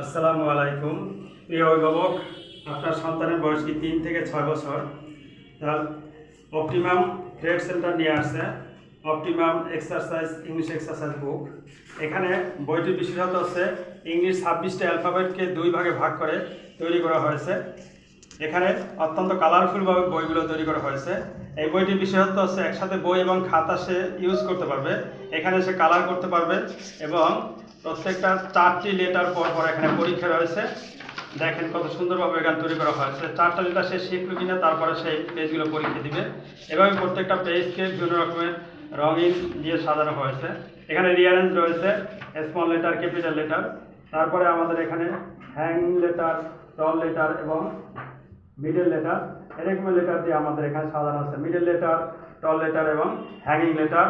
আসসালামু আলাইকুম। প্রিয় অভিভাবক, আপনার সন্তানের বয়স কি তিন থেকে ছয় বছর? তার অপটিমাম ট্রেড সেন্টার নিয়ে আসছে optimum exercise English exercise book এখানে বইটির বিশেষত হচ্ছে ইংলিশ ছাব্বিশটা অ্যালফাবেটকে দুই ভাগে ভাগ করে তৈরি করা হয়েছে। এখানে অত্যন্ত কালারফুলভাবে বইগুলো তৈরি করা হয়েছে। এই বইটির বিশেষত্ব হচ্ছে, একসাথে বই এবং খাতা সে ইউজ করতে পারবে। এখানে সে কালার করতে পারবে এবং প্রত্যেকটা চারটি লেটার পর পর এখানে পরীক্ষা রয়েছে। দেখেন কত সুন্দরভাবে এখানে তৈরি করা হয়েছে। চারটা লেটার সে শিখবে কিনা, তারপরে সেই পেজগুলো পরীক্ষা দিবে। এভাবে প্রত্যেকটা পেজকে বিভিন্ন রকমের রঙিন দিয়ে সাজানো হয়েছে। এখানে রিয়ারেঞ্জ রয়েছে স্মল লেটার ক্যাপিটাল লেটার তারপরে আমাদের এখানে হ্যাং লেটার টল লেটার এবং মিডল লেটার এরকম লেটার দিয়ে আমাদের এখানে সাজানো আছে। মিডল লেটার টল লেটার এবং হ্যাঙ্গিং লেটার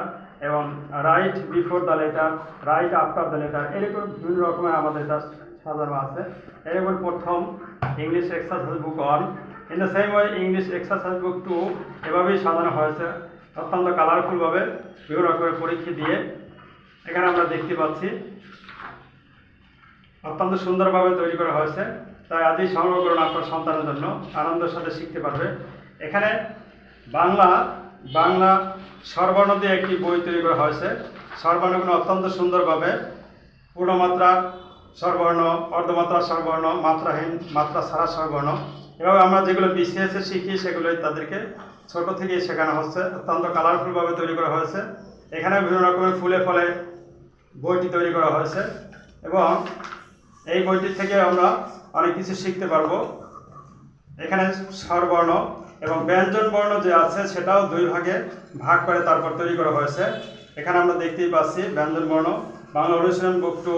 এবং right before the letter right after the letter এরকম বিভিন্ন রকমের আমাদের সাজানো আছে। এরকম প্রথম English exercise book on in the same way English exercise book two এভাবেই সাজানো হয়েছে। অত্যন্ত কালারফুলভাবে বিভিন্ন রকমের পরীক্ষা দিয়ে এখানে আমরা দেখতে পাচ্ছি। অত্যন্ত সুন্দরভাবে তৈরি করা হয়েছে। তাই আজই সংগ্রহ করুন আপনার সন্তানের জন্য, আনন্দের সাথে শিখতে পারবে। এখানে বাংলা বাংলা স্বরবর্ণ দিয়ে একটি বই তৈরি করা হয়েছে। স্বরবর্ণগুলো অত্যন্ত সুন্দরভাবে পূর্ণমাত্রা স্বরবর্ণ অর্ধমাত্রা স্বরবর্ণ মাত্রাহীন, মাত্রা ছাড়া স্বরবর্ণ এভাবে আমরা যেগুলো বিসিএসে শিখি, সেগুলোই তাদেরকে ছোট থেকেই শেখানো হচ্ছে। অত্যন্ত কালারফুলভাবে তৈরি করা হয়েছে। এখানে বিভিন্ন রকমের ফুলে ফলে বইটি তৈরি করা হয়েছে এবং এই বইটি থেকে আমরা অনেক কিছু শিখতে পারব। এখানে স্বরবর্ণ এবং ব্যঞ্জন বর্ণ যে আছে সেটাও দুই ভাগে ভাগ করে তারপর তৈরি করা হয়েছে। এখানে আমরা দেখতেই পাচ্ছি ব্যঞ্জন বর্ণ, বাংলা অনুশীলন বুক টু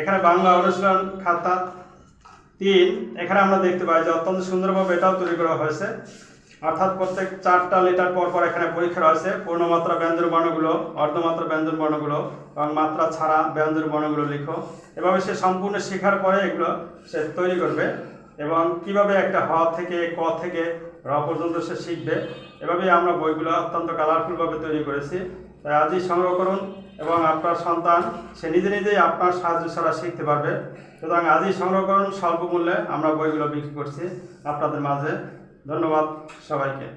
এখানে বাংলা অনুশীলন খাতা তিন, এখানে আমরা দেখতে পাই যে অত্যন্ত সুন্দরভাবে এটাও তৈরি করা হয়েছে। অর্থাৎ প্রত্যেক চারটা লিটার পর পর এখানে পরীক্ষা রয়েছে, পূর্ণমাত্রা ব্যঞ্জন বর্ণগুলো, অর্ধমাত্রা ব্যঞ্জন বর্ণগুলো এবং মাত্রা ছাড়া ব্যঞ্জন বর্ণগুলো লিখো। এভাবে সে সম্পূর্ণ শেখার পরে এগুলো সে তৈরি করবে এবং কীভাবে একটা হ থেকে ক থেকে র পর্যন্ত সে শিখবে। এভাবেই আমরা বইগুলো অত্যন্ত কালারফুলভাবে তৈরি করেছি। তাই আজই সংগ্রহ করুন এবং আপনার সন্তান, সে নিজে নিজেই আপনার সাহায্য ছাড়া শিখতে পারবে। সুতরাং আজই সংগ্রহ করুন, স্বল্প মূল্যে আমরা বইগুলো বিক্রি করছি আপনাদের মাঝে। ধন্যবাদ সবাইকে।